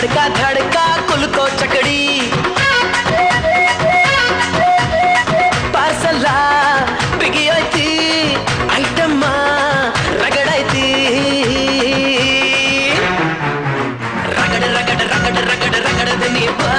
धड़का धड़का कुल को चकड़ी। పార్సల్లా బిగి అయితే ఐటమ్మా రగడైతే రగడ రగడ రగడ రగడ రగడది నీ బా